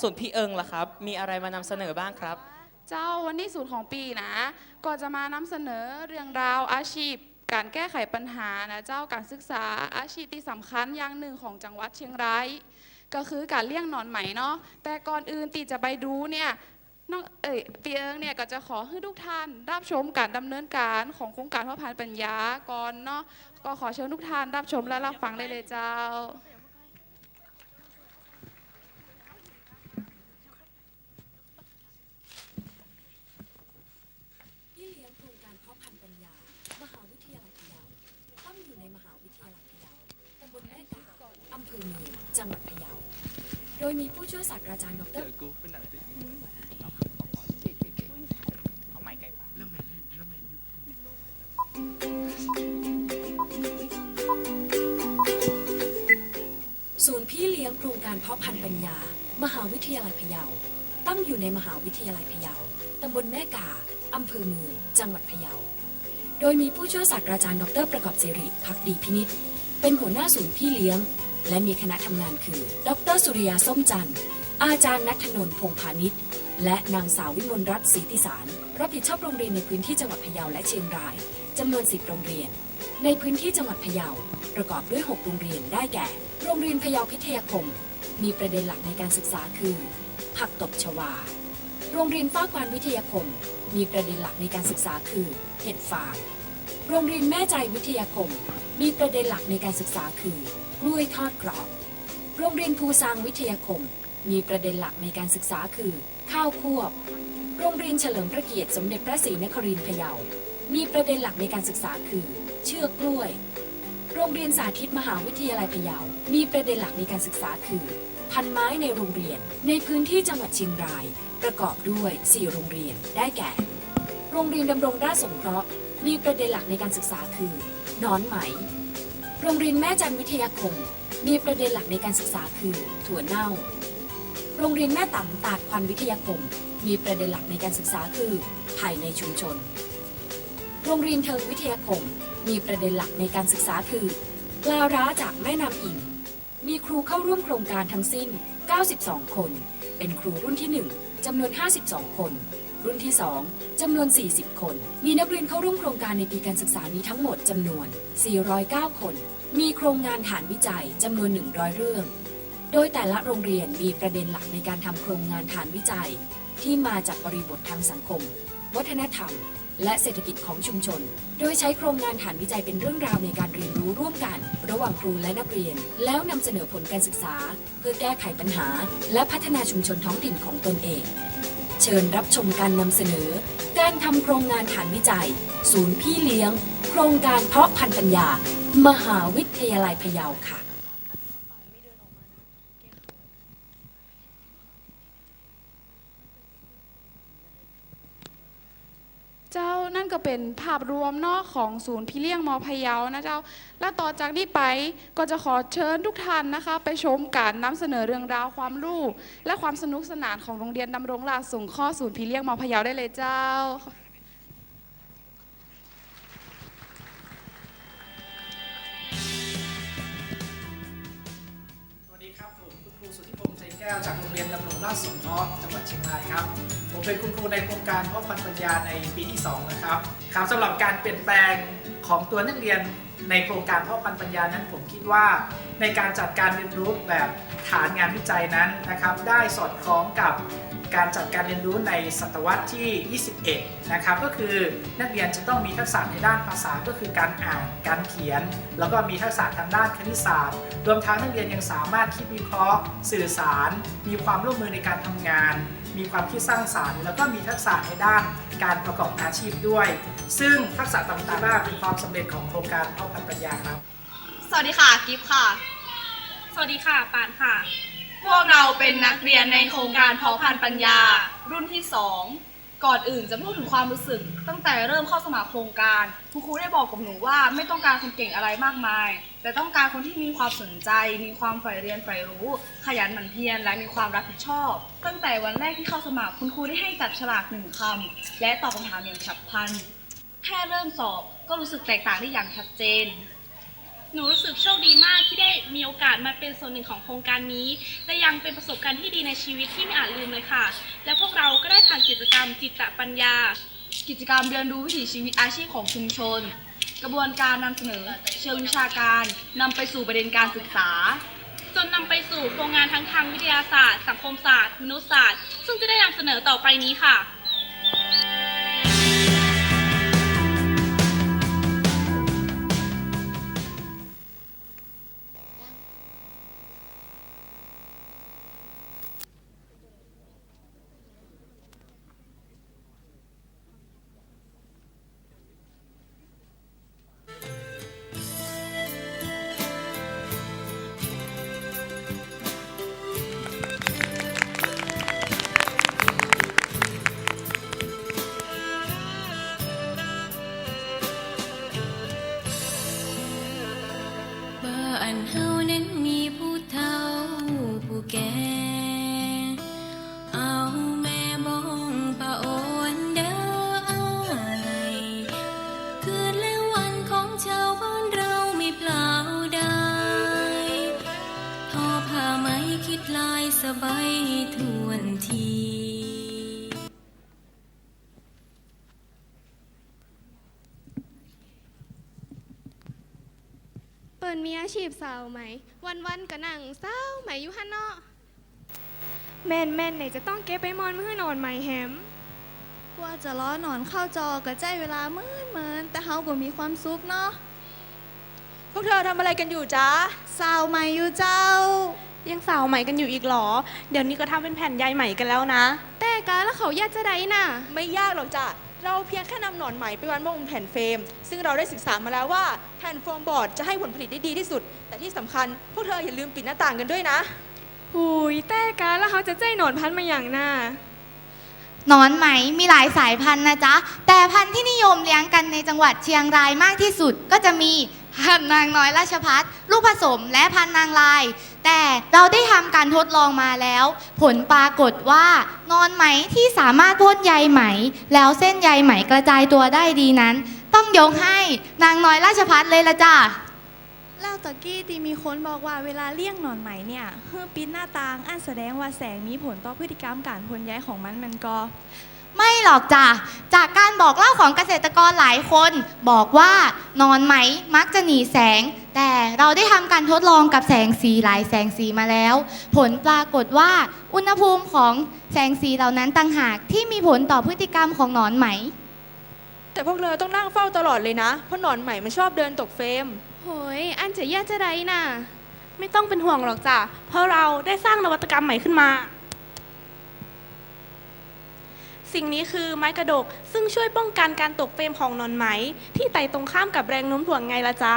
ส่วนพี่เอิงล่ะครับ มีอะไรมานำเสนอบ้างครับ เจ้าวันที่ศูนย์ของปีนะก็จะมานำเสนอเรื่องราวอาชีพ การแก้ไขปัญหานะเจ้าการศึกษาอาชีพที่สำคัญอย่างหนึ่งของจังหวัดเชียงรายก็คือการเลี้ยงหนอนไหมเนาะแต่ก่อนอื่นตีจะไปดูเนี่ยน้องเอ้ยปีเอิงเนี่ยก็จะขอให้ทุกท่านรับชมการดำเนินการของโครงการพ่อพันธุ์ปัญญาก่อนเนาะก็ขอเชิญทุกท่านรับชมและรับฟังได้เลยเจ้า พี่เลี้ยงโครงการเพาะพันธุ์ปัญญา มหาวิทยาลัยพะเยาตั้งอยู่ในมหาวิทยาลัยพะเยาตำบลแม่กาอำเภอเมือง จังหวัดพะเยา โดยมีผู้ช่วยศาสตราจารย์ดร กูเป็นหนังติดมือเอาไม้ใกล้ปากแล้วแมนแล้วแมนศูนย์พี่เลี้ยงโครงการเพาะพันธุ์ปัญญา มหาวิทยาลัยพะเยา ตั้งอยู่ในมหาวิทยาลัยพะเยา ตำบลแม่กา อำเภอเมือง จังหวัดพะเยา โดยมีผู้ช่วยศาสตราจารย์ดรประกอบสิริพักดีพินิษเป็นหัวหน้าศูนย์พี่เลี้ยง และมีคณะทำงานคือ ดรสุริยาส้มจันทร์ อาจารย์นัทนนท์พงพาณิชย์ และนางสาววิมลรัตน์ศรีติสาร รับผิดชอบโรงเรียนในพื้นที่จังหวัดพะเยาและเชียงรายจำนวน10โรงเรียน ในพื้นที่จังหวัดพะเยา ประกอบด้วย 6 โรงเรียนได้แก่ โรงเรียนพะเยาพิทยาคม มีประเด็นหลักในการศึกษาคือ ผักตบชวา โรงเรียนฟ้ากวานวิทยาคม มีประเด็นหลักในการศึกษาคือเห็ดฟาง โรงเรียนแม่ใจวิทยาคม มีประเด็นหลักในการศึกษาคือ กล้วยทอดกรอบ โรงเรียนภูซางวิทยาคม มีประเด็นหลักในการศึกษาคือ ข้าวควบ โรงเรียนเฉลิมพระเกียรติสมเด็จพระศรีนครินทร์พะเยา มีประเด็นหลักในการศึกษาคือ เชือกกล้วย โรงเรียนสาธิตมหาวิทยาลัยพะเยา มีประเด็นหลักในการศึกษาคือ พันไม้ในโรงเรียน ในพื้นที่จังหวัดเชียงราย ประกอบด้วย 4 โรงเรียน ได้แก่ โรงเรียนดำรงราชสงเคราะห์ มีประเด็นหลักในการศึกษาคือ นอนไหม โรงเรียนแม่จันวิทยาคม มีประเด็นหลักในการศึกษาคือถั่วเน่า โรงเรียนแม่ต่ำตาดควันวิทยาคม มีประเด็นหลักในการศึกษาคือ ภายในชุมชน โรงเรียนเทิงวิทยาคม มีประเด็นหลักในการศึกษาคือปลาร้าจากแม่น้ำอิงมีครูเข้าร่วมโครงการทั้งสิ้น 92 คน เป็นครูรุ่นที่ 1จำนวน 52 คน รุ่นที่ 2 จำนวน 40 คน มีนักเรียนเข้าร่วมโครงการในปีการศึกษานี้ทั้งหมดจำนวน 409 คน มีโครงงานฐานวิจัยจำนวน 100 เรื่อง โดยแต่ละโรงเรียนมีประเด็นหลักในการทำโครงงานฐานวิจัย ที่มาจากบริบททางสังคม วัฒนธรรม และเศรษฐกิจของชุมชน โดยใช้โครงงานฐานวิจัยเป็นเรื่องราวในการเรียนรู้ร่วมกัน ระหว่างครูและนักเรียน แล้วนำเสนอผลการศึกษา เพื่อแก้ไขปัญหา และพัฒนาชุมชนท้องถิ่นของตนเอง เชิญรับชมการนำเสนอ การทำโครงงานฐานวิจัย ศูนย์พี่เลี้ยง โครงการเพาะพันธุ์ปัญญา มหาวิทยาลัยพะเยาค่ะ เจ้านั่นก็เป็นภาพรวมนอกของศูนย์พี่เลี้ยงมอพะเยานะเจ้า และต่อจากนี้ไปก็จะขอเชิญทุกท่านนะคะ ไปชมการนำเสนอเรื่องราวความรู้ และความสนุกสนานของโรงเรียนดำรงราชสงข้อศูนย์พี่เลี้ยงมอพะเยาได้เลยเจ้า ก้วจากโรงเรียนดำรงราชสงเคราะห์จังหวัดเชียงรายครับ ผมเป็นคุณครูในโครงการพ่อพันธุ์ปัญญาในปีที่ 2 นะครับ ครับสำหรับการเปลี่ยนแปลงของตัวนักเรียนในโครงการพ่อพันธุ์ปัญญานั้นผมคิดว่าในการจัดการเรียนรู้แบบฐานงานวิจัยนั้นนะครับ ได้สอดคล้องกับ การจัดการเรียนรู้ในศตวรรษที่ 21 นะครับ ก็คือนักเรียนจะต้องมีทักษะในด้านภาษาก็คือการอ่าน การเขียน แล้วก็มีทักษะทางด้านคณิตศาสตร์ รวมทั้งนักเรียนยังสามารถคิดวิเคราะห์ สื่อสาร มีความร่วมมือในการทำงาน มีความคิดสร้างสารรค์ แล้วก็มีทักษะในด้านการประกอบอาชีพด้วย ซึ่งทักษะต่างๆว่าเป็นความสำเร็จของโครงการเพาะพันธุ์ปัญญาครับ สวัสดีค่ะ กิฟค่ะ สวัสดีค่ะ ปานค่ะ พวกเราเป็นนักเรียนในโครงการเพาะพันธุ์ปัญญา รุ่นที่ 2 ก่อนอื่นจะพูดถึงความรู้สึก ตั้งแต่เริ่มเข้าสมัครโครงการคุณครูได้บอกกับหนูว่าไม่ต้องการคนเก่งอะไรมากมาย แต่ต้องการคนที่มีความสนใจ มีความใฝ่เรียนใฝ่รู้ ขยันหมั่นเพียรและมีความรับผิดชอบ ตั้งแต่วันแรกที่เข้าสมัครคุณครูได้ให้จับฉลากหนึ่งคำและตอบคำถามอย่างฉับพลันแค่เริ่มสอบก็รู้สึกแตกต่างได้อย่างชัดเจน หนูรู้สึกโชคดีมากที่ได้มีโอกาสมาเป็นส่วนหนึ่งของโครงการนี้ และยังเป็นประสบการณ์ที่ดีในชีวิตที่ไม่อาจลืมเลยค่ะ และพวกเราก็ได้ผ่านกิจกรรมจิตตปัญญา กิจกรรมเรียนรู้วิถีชีวิตอาชีพของชุมชน กระบวนการนำเสนอ เชิงวิชาการนำไปสู่ประเด็นการศึกษา จนนำไปสู่โครงงานทั้งทางวิทยาศาสตร์ สังคมศาสตร์ มนุษยศาสตร์ ซึ่งจะได้นำเสนอต่อไปนี้ค่ะ เปิดมีอาชีพสาวไหม วันวันๆก็นั่งเศร้าไหมอยู่ฮันเนาะแม่นแม่นไหนจะต้องเก็บไปมอนมือนอนไหมแฮมว่าจะล้อนอนเข้าจอก็ใจเวลาเมื่นเมินแต่เฮาก็มีความสุขเนาะพวกเธอทำอะไรกันอยู่จ๊ะ สาวใหม่อยู่เจ้า ยังสาวใหม่กันอยู่อีกเหรอ เดี๋ยวนี้ก็ทำเป็นแผ่นใยใหม่กันแล้วนะ แต่การแล้วเขาญาติจะได้น่ะ ไม่ยากหรอกจ้ะ เราเพียงแค่นำหนอนไหมไปวางบนแผ่นเฟรม ซึ่งเราได้ศึกษามาแล้วว่าแผ่นโฟมบอร์ดจะให้ผลผลิตได้ดีที่สุด แต่ที่สำคัญพวกเธออย่าลืมปิดหน้าต่างกันด้วยนะ หูยแต่การแล้วเขาจะใจหนอนพันมาอย่างน่ะหนอนไหมมีหลายสายพันธุ์นะจ๊ะ แต่พันธุ์ที่นิยมเลี้ยงกันในจังหวัดเชียงรายมากที่สุดก็จะมีพันธุ์นางน้อยราชพัฒลูกผสมและพันธุ์นางลาย แต่เราได้ทำการทดลองมาแล้ว ผลปรากฏว่านอนไหมที่สามารถพ่นใยไหม แล้วเส้นใยไหมกระจายตัวได้ดีนั้น ต้องยกให้นางน้อยราชพัฒเลยละจ้ะแล้วตะกี้ที่มีคนบอกว่าเวลาเลี้ยงหนอนไหมเนี่ยเฮือปิดหน้าต่างอันแสดงว่าแสงมีผลต่อพฤติกรรมการพ่นใยของมันมันก็ ไม่หรอกจ้ะจากการบอกเล่าของเกษตรกรหลายคน บอกว่านอนไหมมักจะหนีแสง แต่เราได้ทำการทดลองกับแสงสีหลายแสงสีมาแล้ว ผลปรากฏว่าอุณหภูมิของแสงสีเหล่านั้นต่างหากที่มีผลต่อพฤติกรรมของหนอนไหม แต่พวกเธอต้องนั่งเฝ้าตลอดเลยนะ เพราะหนอนไหมมันชอบเดินตกเฟรม โหย อันจะญาติจะได้น่ะ ไม่ต้องเป็นห่วงหรอกจ้ะ เพราะเราได้สร้างนวัตกรรมใหม่ขึ้นมา สิ่งนี้คือไม้กระดก ซึ่งช่วยป้องกันการตกเฟรมของหนอนไหม ที่ไต่ตรงข้ามกับแรงโน้มถ่วงไงละจ๊ะ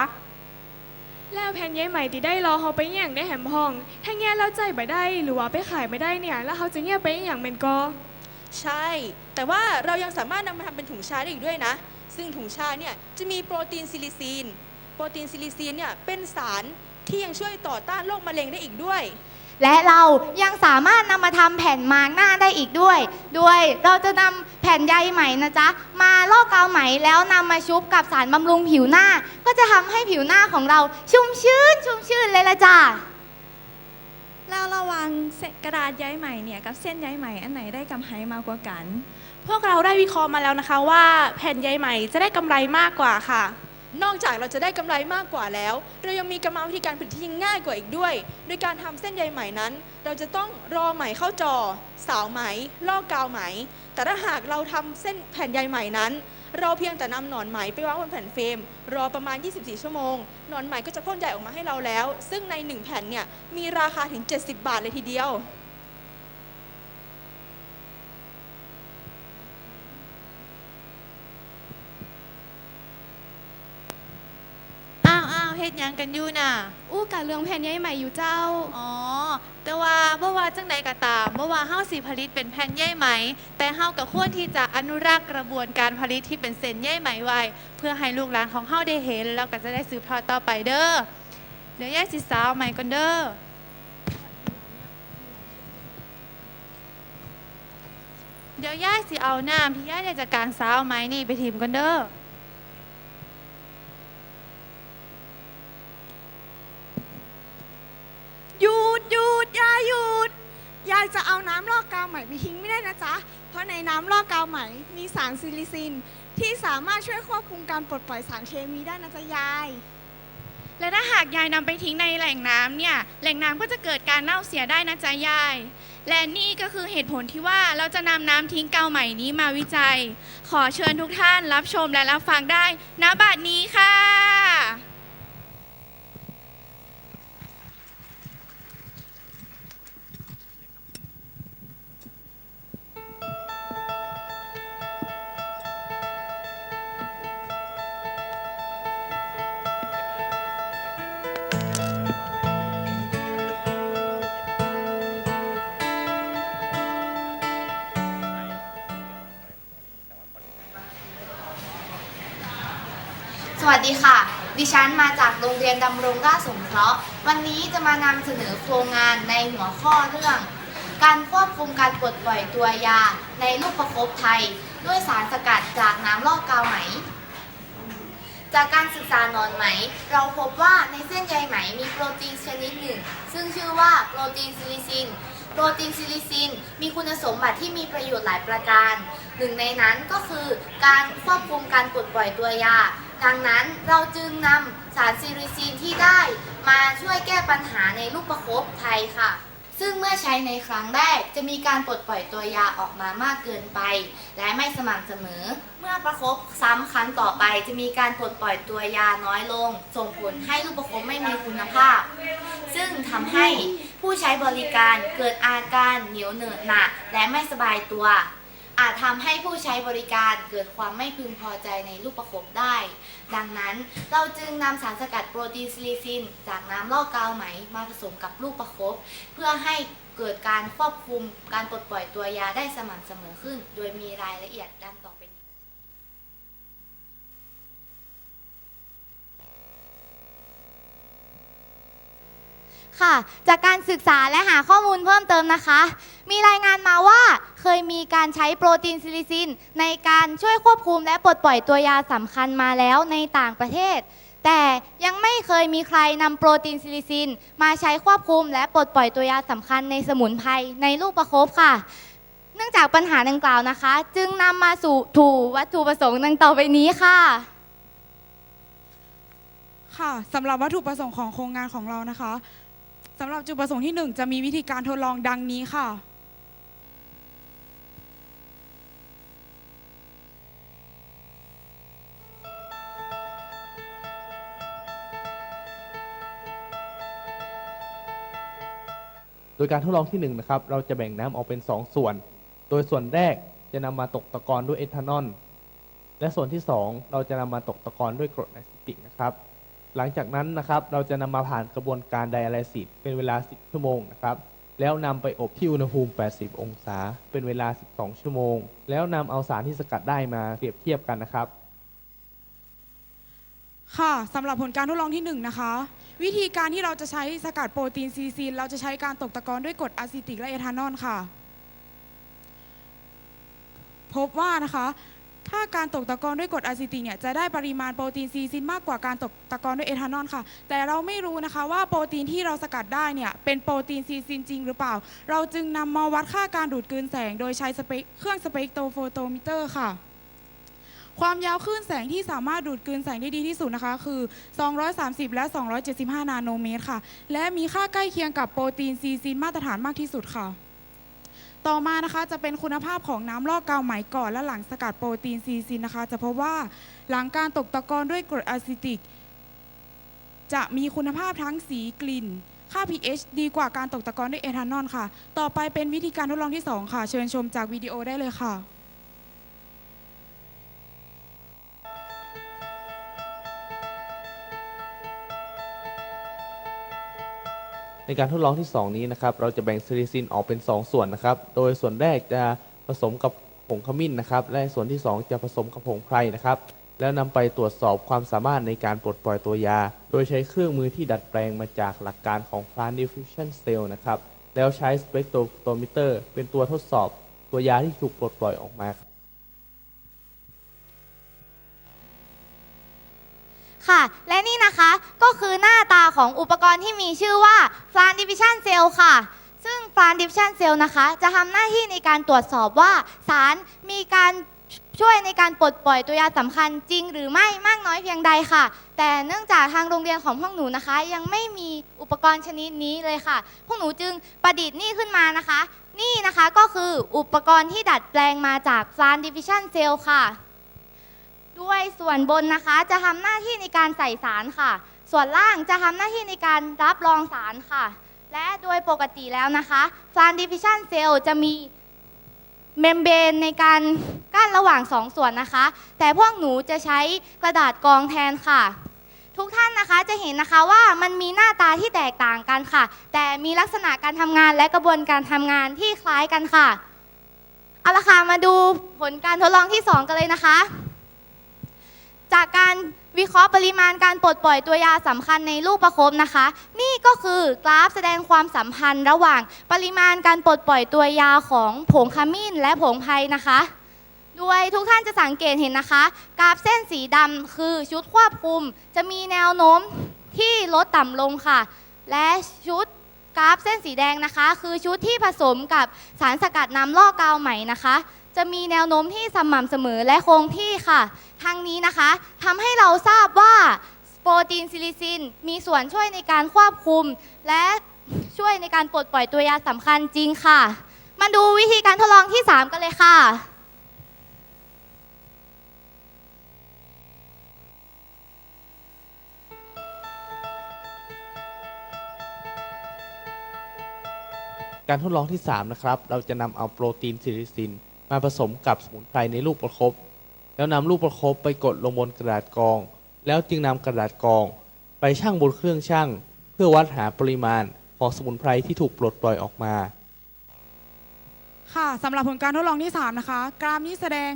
แล้วแผ่นใยไหมที่ได้รอเขาไปอย่างได้แหมห้อง ถ้าแง่แล้วใจไปได้ หรือว่าไปขายไม่ได้เนี่ยแล้วเขาจะเงียบไปอย่างเมนก็ใช่ แต่ว่าเรายังสามารถนำมาทำเป็นถุงชาได้อีกด้วยนะ ซึ่งถุงชาเนี่ยจะมีโปรตีนซิลิซีน โปรตีนซิลิซีนเนี่ยเป็นสารที่ยังช่วยต่อต้านโรคมะเร็งได้อีกด้วย และเรายังสามารถนำมาทำแผ่นมาร์กหน้าได้อีกด้วย ด้วยเราจะนำแผ่นใยไหมนะจ๊ะ มาลอกกาวไหมแล้วนำมาชุบกับสารบำรุงผิวหน้า ก็จะทำให้ผิวหน้าของเราชุ่มชื้น ชุ่มชื่นเลยละจ้ะแล้วระวังเศษกระดาษใยไหมเนี่ยกับเส้นใยไหมอันไหนได้กำไรมากกว่ากัน พวกเราได้วิเคราะห์มาแล้วนะคะว่า แผ่นใยไหมจะได้กำไรมากกว่าค่ะ นอกจากเราจะได้กำไรมากกว่าแล้ว เรายังมีกรรมวิธีการผลิตที่ง่ายกว่าอีกด้วย โดยการทำเส้นใยไหมนั้น เราจะต้องรอไหมเข้าจอ สาวไหม ลอกกาวไหม แต่ถ้าหากเราทำเส้นแผ่นใยไหมนั้น เราเพียงแต่นำหนอนไหมไปวางบนแผ่นเฟรมรอประมาณ 24 ชั่วโมง หนอนไหมก็จะพ่นใยออกมาให้เราแล้ว ซึ่งใน 1 แผ่นเนี่ยมีราคาถึง 70 บาทเลยทีเดียว อ้าวอ้าว เฮ็ดหยังกันอยู่น่ะ อู้กะเรื่องแผ่นใยไหมอยู่เจ้า อ๋อ แต่ว่าบ่ว่าจังใดก็ตามบ่ว่าเฮาสิผลิตเป็นแผ่นใยไหม แต่เฮาก็ควรที่จะอนุรักษ์กระบวนการผลิตที่เป็นเส้นใยไหมไว้ เพื่อให้ลูกหลานของเฮาได้เห็น แล้วก็จะได้สืบทอดต่อไปเด้อ เดี๋ยวยายสิสาวใหม่ก่อนเด้อ เดี๋ยวยายสิเอาน้ำที่ยายได้จากการสาวไหมนี่ไปทิมก่อนเด้อ หยุดหยุดยายจะเอาน้ำลอกกาวไหม่ไปทิ้งไม่ได้นะจ๊ะ เพราะในน้ำลอกกาวไหม่มีสารซิลิซิน ที่สามารถช่วยควบคุมการปลดปล่อยสารเคมีได้นะจ๊ะยาย และถ้าหากยายนำไปทิ้งในแหล่งน้ำเนี่ย แหล่งน้ำก็จะเกิดการเน่าเสียได้นะจ๊ะยาย และนี่ก็คือเหตุผลที่ว่าเราจะนำน้ำทิ้งเกาใหม่นี้มาวิจัย ขอเชิญทุกท่านรับชมและรับฟังได้ณบัดนี้ค่ะ วัสดีค่ะ ดิฉันมาจากโรงเรียนดำรงราชสงเคราะห์ วันนี้จะมานำเสนอโครงงานในหัวข้อเรื่อง การควบคุมการปลดปล่อยตัวยาในลูกประคบไทย ด้วยสารสกัดจากน้ำลอกกาวไหม จากการศึกษานอนไหม เราพบว่าในเส้นใยไหมมีโปรตีนชนิดหนึ่ง ซึ่งชื่อว่าโปรตีนซิลิซินโปรตีนซิลิซินมีคุณสมบัติที่มีประโยชน์หลายประการ หนึ่งในนั้นก็คือการควบคุมการปลดปล่อยตัวยา ดังนั้นเราจึงนำสารซิลิซินที่ได้มาช่วยแก้ปัญหาในลูกประคบไทยค่ะ ซึ่งเมื่อใช้ในครั้งแรกจะมีการปลดปล่อยตัวยาออกมามากเกินไป และไม่สม่ำเสมอ เมื่อประคบซ้ำครั้งต่อไป จะมีการปลดปล่อยตัวยาน้อยลง ส่งผลให้ลูกประคบไม่มีคุณภาพ ซึ่งทำให้ผู้ใช้บริการเกิดอาการเหนียวเหนอะหนะและไม่สบายตัว อาจทำให้ผู้ใช้บริการเกิดความไม่พึงพอใจในลูกประคบได้ ดังนั้นเราจึงนำสารสกัดโปรตีนซิลิซิน จากน้ำลอกกาวไหมมาผสมกับลูกประคบ เพื่อให้เกิดการควบคุมการปลดปล่อยตัวยาได้สม่ำเสมอขึ้น โดยมีรายละเอียดดังต่อไปนี้ ค่ะ จากการศึกษาและหาข้อมูลเพิ่มเติมนะคะ มีรายงานมาว่าเคยมีการใช้โปรตีนซิลิซิน ในการช่วยควบคุมและปลดปล่อยตัวยาสำคัญมาแล้วในต่างประเทศ แต่ยังไม่เคยมีใครนำโปรตีนซิลิซิน มาใช้ควบคุมและปลดปล่อยตัวยาสำคัญในสมุนไพรในลูกประคบค่ะ เนื่องจากปัญหาดังกล่าวนะคะ จึงนำมาสู่ถูวัตถุประสงค์ดังต่อไปนี้ค่ะค่ะสำหรับวัตถุประสงค์ของโครงงานของเรานะคะ สำหรับจุดประสงค์ที่ 1 จะมีวิธีการทดลองดังนี้ค่ะ โดยการทดลองที่1นงนะครับเราจะแบ่งน้ำออกเป็น 2 ส่วน โดยส่วนแรกจะนำมาตกตะกอนด้วยเอทานอลและส่วนที่ 2 เราจะนำมาตกตะกอนด้วยกรดอซิติกนะครับ หลังจากนั้นนะครับเราจะนำมาผ่านกระบวนการไดอะไลซิสเป็นเวลา 10 ชั่วโมงนะครับแล้วนำไปอบที่อุณหภูมิ 80 องศา เป็นเวลา 12 ชั่วโมง แล้วนำเอาสารที่สกัดได้มาเปรียบเทียบกันนะครับค่ะสำหรับผลการทดลองที่1นะคะ วิธีการที่เราจะใช้สกัดโปรตีนซีซีนเราจะใช้การตกตะกอนด้วยกรดอะซิติกและเอทานอลค่ะ พบว่านะคะ ถ้าการตกตะกอนด้วยกรดอะซิติกเนี่ยจะได้ปริมาณโปรตีนซีซินมากกว่าการตกตะกอนด้วยเอทานอลค่ะ แต่เราไม่รู้นะคะว่าโปรตีนที่เราสกัดได้เนี่ยเป็นโปรตีนซีซินจริงหรือเปล่า เราจึงนำมาวัดค่าการดูดกลืนแสง โดยใช้สเปกเครื่องสเปกโตโฟโตมิเตอร์ค่ะ ความยาวคลื่นแสงที่สามารถดูดกลืนแสงได้ดีที่สุดนะคะ คือ 230 และ 275 นาโนเมตรค่ะ และมีค่าใกล้เคียงกับโปรตีนซีซินมาตรฐานมากที่สุดค่ะ ต่อมานะคะจะเป็นคุณภาพของน้ำลอกกาวไหมก่อนและหลังสกัดโปรตีนซีซินนะคะ จะพบว่าหลังการตกตะกอนด้วยกรดอะซิติก จะมีคุณภาพทั้งสีกลิ่น ค่า pH ดีกว่าการตกตะกอนด้วยเอทานอลค่ะ ต่อไปเป็นวิธีการทดลองที่ 2 ค่ะ เชิญชมจากวิดีโอได้เลยค่ะ ในการทดลองที่ 2 นี้นะครับ เราจะแบ่งซิลิซินออกเป็น 2 ส่วนนะครับ โดยส่วนแรกจะผสมกับผงขมิ้นนะครับ และส่วนที่ 2 จะผสมกับผงไพรนะครับ แล้วนำไปตรวจสอบความสามารถในการปลดปล่อยตัวยา โดยใช้เครื่องมือที่ดัดแปลงมาจากหลักการของ Plant Diffusion Cell นะครับ แล้วใช้ Spectrophotometer เป็นตัวทดสอบตัวยาที่ถูกปลดปล่อยออกมา ค่ะ และนี่นะคะก็คือหน้าตาของอุปกรณ์ที่มีชื่อว่า Plant Division Cell ค่ะ ซึ่ง Transcription Cell นะคะ จะทำหน้าที่ในการตรวจสอบว่า สารมีการช่วยในการปลดปล่อยตัวยาสำคัญจริงหรือไม่มากน้อยเพียงใดค่ะ แต่เนื่องจากทางโรงเรียนของพวกหนูนะคะ ยังไม่มีอุปกรณ์ชนิดนี้เลยค่ะ พวกหนูจึงประดิษฐ์นี่ขึ้นมานะคะ นี่นะคะก็คืออุปกรณ์ที่ดัดแปลงมาจาก Transcription Cell ค่ะ ด้วยส่วนบนนะคะจะทำหน้าที่ในการใส่สารค่ะ ส่วนล่างจะทำหน้าที่ในการรับรองสารค่ะ และโดยปกติแล้วนะคะ Transcription Cell จะมีเมมเบรนในการกั้นระหว่างสองส่วนนะคะ แต่พวกหนูจะใช้กระดาษกองแทนค่ะ ทุกท่านนะคะจะเห็นนะคะว่ามันมีหน้าตาที่แตกต่างกันค่ะ แต่มีลักษณะการทำงานและกระบวนการทำงานที่คล้ายกันค่ะ เอาละค่ะมาดูผลการทดลองที่ 2 กันเลยนะคะ จากการวิเคราะห์ปริมาณการปลดปล่อยตัวยาสำคัญในลูกประคบนะคะ นี่ก็คือกราฟแสดงความสัมพันธ์ระหว่างปริมาณการปลดปล่อยตัวยาของผงขมิ้นและผงไพรนะคะ โดยทุกท่านจะสังเกตเห็นนะคะ กราฟเส้นสีดำคือชุดควบคุม จะมีแนวโน้มที่ลดต่ำลงค่ะ และชุดกราฟเส้นสีแดงนะคะ คือชุดที่ผสมกับสารสกัดน้ำล่อกาวใหม่นะคะ จะมีแนวโน้มที่สม่ำเสมอและคงที่ค่ะทางนี้นะคะทำให้เราทราบว่าโปรตีนซิลิซิน มีส่วนช่วยในการควบคุม และช่วยในการปลดปล่อยตัวยาสำคัญจริงค่ะ มาดูวิธีการทดลองที่ 3 กันเลยค่ะการทดลองที่ 3 นะครับ เราจะนำเอาโปรตีนซิลิซิน มาผสมกับสมุนไพรในลูกประคบแล้วนำลูกประคบไปกดลงบนกระดาษกอง แล้วจึงนำกระดาษกอง ไปชั่งบนเครื่องชั่ง เพื่อวัดหาปริมาณของสมุนไพรที่ถูกปลดปล่อยออกมา ค่ะสำหรับผลการทดลองที่ 3 นะคะ กราฟนี้แสดง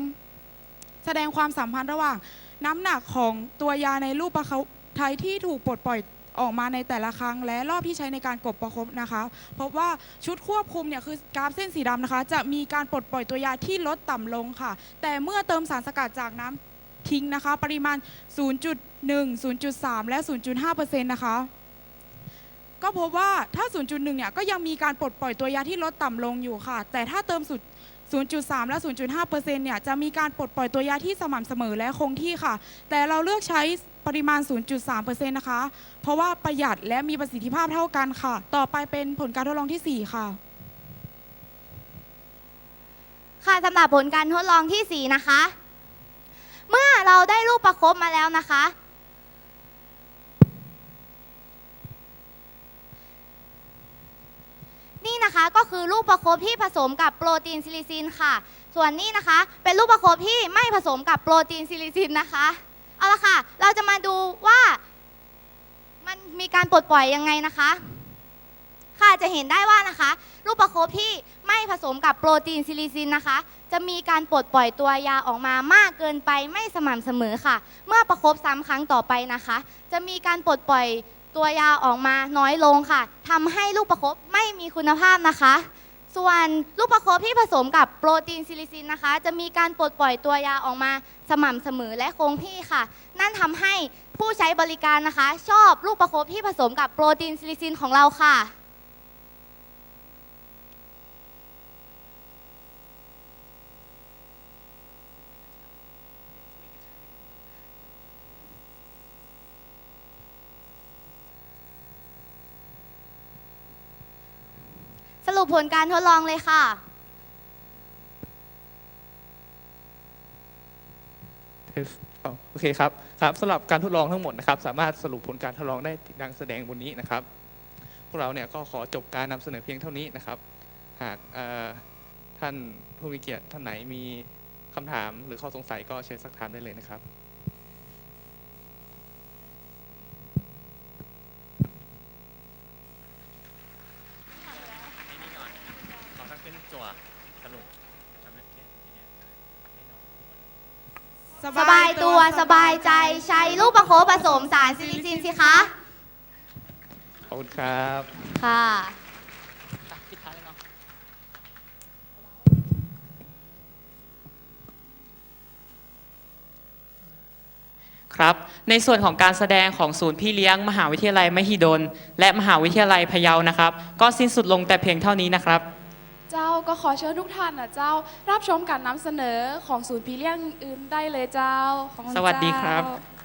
แสดงความสัมพันธ์ระหว่าง น้ำหนักของตัวยาในรูปประคบไทยที่ถูกปลดปล่อย ออกมาในแต่ละครั้งและรอบที่ใช้ในการกบประคบนะคะพบว่าชุดควบคุมเนี่ยคือกราฟเส้นสีดำนะคะ จะมีการปลดปล่อยตัวยาที่ลดต่ำลงค่ะ แต่เมื่อเติมสารสกัดจากน้ำทิ้งนะคะ ปริมาณ 0.1 0.3 และ 0.5%นะคะก็พบว่าถ้า 0.1 เนี่ยก็ยังมีการปลดปล่อยตัวยาที่ลดต่ำลงอยู่ค่ะ แต่ถ้าเติมสุด0.3 และ 0.5%เนี่ย จะมีการปลดปล่อยตัวยาที่สม่ำเสมอและคงที่ค่ะ แต่เราเลือกใช้ ปริมาณ 0.3%นะคะ เพราะว่าประหยัดและมีประสิทธิภาพเท่ากันค่ะ ต่อไปเป็นผลการทดลองทีสี่4 ค่ะ ค่ะสำหรับผลการทดลองทีสี่ 4 นะคะ เมื่อเราได้รูปประคบมาแล้วนะคะ นี่นะคะก็คือลูกประคบที่ผสมกับโปรตีนซิลิซินค่ะ ส่วนนี้นะคะ เป็นลูกประคบที่ไม่ผสมกับโปรตีนซิลิซินนะคะ เอาละค่ะ เราจะมาดูว่ามันมีการปลดปล่อยยังไงนะคะ ค่ะจะเห็นได้ว่านะคะลูกประคบที่ไม่ผสมกับโปรตีนซิลิซินนะคะ จะมีการปลดปล่อยตัวยาออกมามากเกินไปไม่สม่ำเสมอค่ะ เมื่อประคบซ้ำครั้งต่อไปนะคะ จะมีการปลดปล่อยตัวยาออกมาน้อยลงค่ะทำให้ลูกประคบไม่มีคุณภาพนะคะ ส่วนลูกประคบที่ผสมกับโปรตีนซิลิซินนะคะ จะมีการปลดปล่อยตัวยาออกมาสม่ำเสมอและคงที่ค่ะ นั่นทำให้ผู้ใช้บริการนะคะ ชอบลูกประคบที่ผสมกับโปรตีนซิลิซินของเราค่ะ ส รุปผลการทดลองเลยค่ะอ๋อโอเคครับครับสำหรับการทดลองทั้งหมดนะครับ สามารถสรุปผลการทดลองได้ดังแสดงบนนี้นะครับ พวกเราเนี่ยก็ขอจบการนำเสนอเพียงเท่านี้นะครับ หากเอ่อท่านผู้มีเกียรติท่านไหนมีคำถามหรือข้อสงสัยก็เชิญสักถามได้เลยนะครับ ขอทั้งเป็นจั่วสรุป สบายตัวสบายใจใช้ลูกประโคบผสมสารซิลิซินสิคะ ขอบคุณครับ ค่ะคครับ ในส่วนของการแสดงของศูนย์พี่เลี้ยง มหาวิทยาลัยมหิดล และมหาวิทยาลัยพะเยานะครับ ก็สิ้นสุดลงแต่เพียงเท่านี้นะครับ เจ้าก็ขอเชิญทุกท่านนะเจ้ารับชมการนำเสนอของศูนย์พี่เลี้ยงอื่นได้เลยเจ้าขอบคุณสวัสดีครับเจ้า